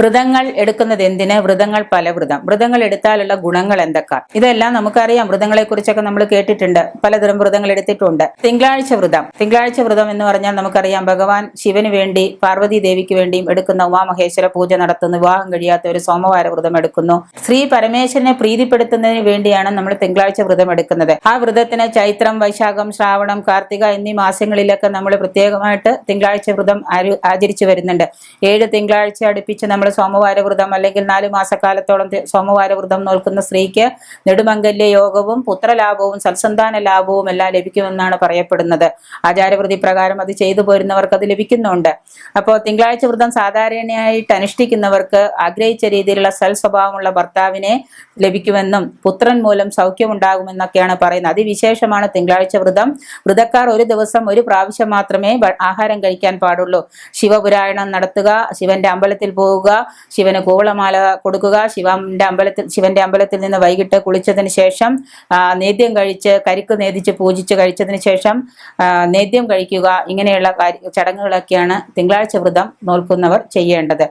വ്രതങ്ങൾ എടുക്കുന്നത് എന്തിന്? വ്രതങ്ങൾ പല വ്രതം. വ്രതങ്ങൾ എടുത്താലുള്ള ഗുണങ്ങൾ എന്തൊക്കെ? ഇതെല്ലാം നമുക്കറിയാം. വ്രതങ്ങളെ കുറിച്ചൊക്കെ നമ്മൾ കേട്ടിട്ടുണ്ട്. പലതരം വ്രതങ്ങൾ എടുത്തിട്ടുണ്ട്. തിങ്കളാഴ്ച വ്രതം. തിങ്കളാഴ്ച വ്രതം എന്ന് പറഞ്ഞാൽ നമുക്കറിയാം ഭഗവാൻ ശിവന് വേണ്ടി പാർവതി ദേവിക്ക് വേണ്ടിയും എടുക്കുന്ന ഉമാമഹേശ്വര പൂജ നടത്തുന്നു. വിവാഹം കഴിയാത്ത ഒരു സോമവാര വ്രതം എടുക്കുന്നു. ശ്രീ പരമേശ്വരനെ പ്രീതിപ്പെടുത്തുന്നതിന് വേണ്ടിയാണ് നമ്മൾ തിങ്കളാഴ്ച വ്രതം എടുക്കുന്നത്. ആ വ്രതത്തിന് ചൈത്രം വൈശാഖം ശ്രാവണം കാർത്തിക എന്നീ മാസങ്ങളിലൊക്കെ നമ്മൾ പ്രത്യേകമായിട്ട് തിങ്കളാഴ്ച വ്രതം ആചരിച്ചു വരുന്നുണ്ട്. ഏഴ് തിങ്കളാഴ്ച അടുപ്പിച്ച് നമ്മൾ സോമവാര വ്രതം അല്ലെങ്കിൽ നാല് മാസക്കാലത്തോളം സോമവാര വ്രതം നോൽക്കുന്ന സ്ത്രീക്ക് നെടുമംഗല്യ യോഗവും പുത്രലാഭവും സത്സന്താന ലാഭവും എല്ലാം ലഭിക്കുമെന്നാണ് പറയപ്പെടുന്നത്. ആചാരവൃതി പ്രകാരം അത് ചെയ്തു പോരുന്നവർക്ക് അത് ലഭിക്കുന്നുണ്ട്. അപ്പോൾ തിങ്കളാഴ്ച വ്രതം സാധാരണയായിട്ട് അനുഷ്ഠിക്കുന്നവർക്ക് ആഗ്രഹിച്ച രീതിയിലുള്ള സൽ സ്വഭാവമുള്ള ഭർത്താവിനെ ലഭിക്കുമെന്നും പുത്രൻ മൂലം സൗഖ്യമുണ്ടാകുമെന്നൊക്കെയാണ് പറയുന്നത്. അതിവിശേഷമാണ് തിങ്കളാഴ്ച വ്രതം. വ്രതക്കാർ ഒരു ദിവസം ഒരു പ്രാവശ്യം മാത്രമേ ആഹാരം കഴിക്കാൻ പാടുള്ളൂ. ശിവപുരായണം നടത്തുക ശിവന്റെ അമ്പലത്തിൽ പോവുക ശിവന് കൂവളമാല കൊടുക്കുക. ശിവന്റെ അമ്പലത്തിൽ ശിവന്റെ അമ്പലത്തിൽ നിന്ന് വൈകിട്ട് കുളിച്ചതിന് ശേഷം നേദ്യം കഴിച്ച് കരിക്ക് നേദിച്ച് പൂജിച്ച് കഴിച്ചതിന് ശേഷം നേദ്യം കഴിക്കുക. ഇങ്ങനെയുള്ള ചടങ്ങുകളൊക്കെയാണ് തിങ്കളാഴ്ച വ്രതം നോൽക്കുന്നവർ ചെയ്യേണ്ടത്.